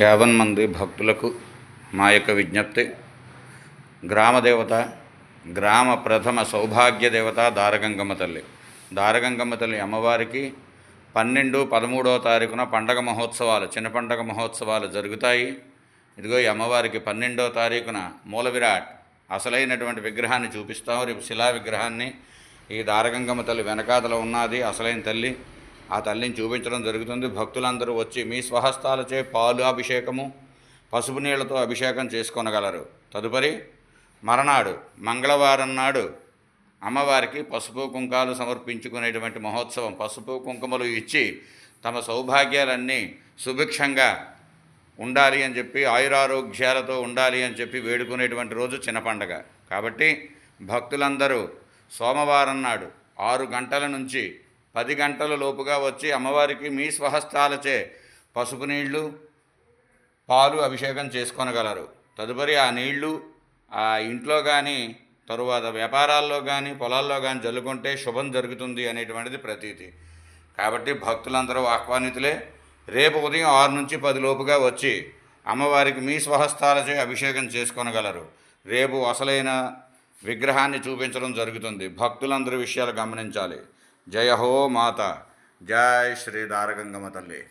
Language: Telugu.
యావన్ మంది భక్తులకు మా యొక్క విజ్ఞప్తి. గ్రామదేవత గ్రామ ప్రథమ సౌభాగ్య దేవత దారగంగమ్మ తల్లి. దారగంగమ్మ తల్లి అమ్మవారికి పన్నెండు పదమూడవ తారీఖున పండగ మహోత్సవాలు చిన్న పండగ మహోత్సవాలు జరుగుతాయి. ఇదిగో ఈ అమ్మవారికి పన్నెండవ తారీఖున మూల విరాట్ అసలైనటువంటి విగ్రహాన్ని చూపిస్తాం. రేపు శిలా విగ్రహాన్ని ఈ దారగంగమ్మ తల్లి వెనకాతల ఉన్నది అసలైన తల్లి. ఆ తల్లిని చూపించడం జరుగుతుంది. భక్తులందరూ వచ్చి మీ స్వహస్తాలచే పాలు అభిషేకము పసుపు నీళ్ళతో అభిషేకం చేసుకొనగలరు. తదుపరి మరనాడు మంగళవారం నాడు అమ్మవారికి పసుపు కుంకాలు సమర్పించుకునేటువంటి మహోత్సవం. పసుపు కుంకుమలు ఇచ్చి తమ సౌభాగ్యాలన్నీ సుభిక్షంగా ఉండాలి అని చెప్పి ఆయురారోగ్యాలతో ఉండాలి అని చెప్పి వేడుకునేటువంటి రోజు చిన్న పండగ. కాబట్టి భక్తులందరూ సోమవారం నాడు ఆరు గంటల నుంచి పది గంటల లోపుగా వచ్చి అమ్మవారికి మీ స్వహస్తాలచే పసుపు నీళ్ళు పాలు అభిషేకం చేసుకొనగలరు. తదుపరి ఆ నీళ్ళు ఆ ఇంట్లో కానీ తరువాత వ్యాపారాల్లో కానీ పొలాల్లో కానీ జల్లుకుంటే శుభం జరుగుతుంది అనేటువంటిది ప్రతీతి. కాబట్టి భక్తులందరూ ఆహ్వానితులే. రేపు ఉదయం ఆరు నుంచి పది లోపుగా వచ్చి అమ్మవారికి మీ స్వహస్తాలచే అభిషేకం చేసుకొనగలరు. రేపు అసలైన విగ్రహాన్ని చూపించడం జరుగుతుంది. భక్తులందరూ విషయాలు గమనించాలి. జయ హో మాత జై శ్రీ దారగంగమ్మ తల్లి